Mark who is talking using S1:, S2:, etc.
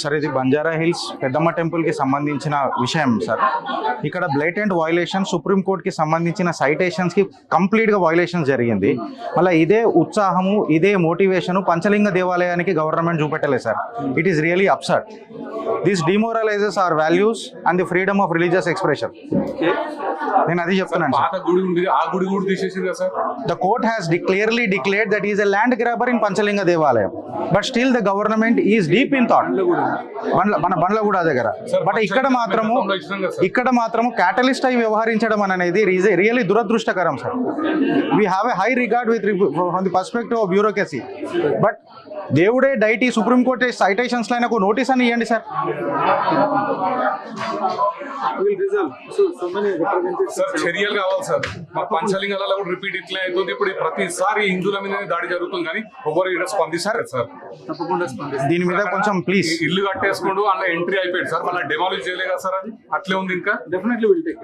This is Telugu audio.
S1: సార్ ఇది బంజారా హిల్స్ పెద్దమ్మ టెంపుల్కి సంబంధించిన విషయం సార్. ఇక్కడ బ్లేటెంట్ వైలేషన్ సుప్రీంకోర్టుకి సంబంధించిన సైటేషన్స్కి కంప్లీట్గా వైలేషన్ జరిగింది. మళ్ళీ ఇదే ఉత్సాహము ఇదే మోటివేషన్ పంచలింగ దేవాలయానికి government చూపెట్టలేదు sir. It is really absurd this demoralises our values and the freedom of religious expression నేను అది చెప్తున్నాను సార్
S2: పాత గుడి ఉంది ఆ గుడి కూడా తీసేసింది కదా sir?
S1: The court has But still the government is deep in thought. బండ్ల- మన బండ్లగూడ దగ్గర బట్ ఇక్కడ మాత్రము ఇక్కడ మాత్రము క్యాటలిస్ట్ అయి వ్యవహరించడం అనేది రియల్లీ దురదృష్టకరం sir we have a high regard with from the perspective of bureaucracy but దేవుడే డైటీ సుప్రీంకోర్టు సైటేషన్స్లో ఒక నోటీస్ అని ఇవ్వండి సార్
S2: సార్ చర్యలు కావాలి సార్ మా పంచలింగాలలో కూడా రిపీట్ ఇట్లా అవుతుంది. ఇప్పుడు ప్రతిసారి హిందువుల మీద దాడి జరుగుతుంది కానీ ఎవరు ఇక్కడ స్పందిస్తారు సార్
S1: దీని మీద కొంచెం ప్లీజ్
S2: ఇల్లు కట్టేసుకుంటూ అందులో ఎంట్రీ అయిపోయాడు సార్ మళ్ళీ డెమాలిష్ చేయలే కదా సార్ అది? అట్లే ఉంది ఇంకా?
S3: Definitely will take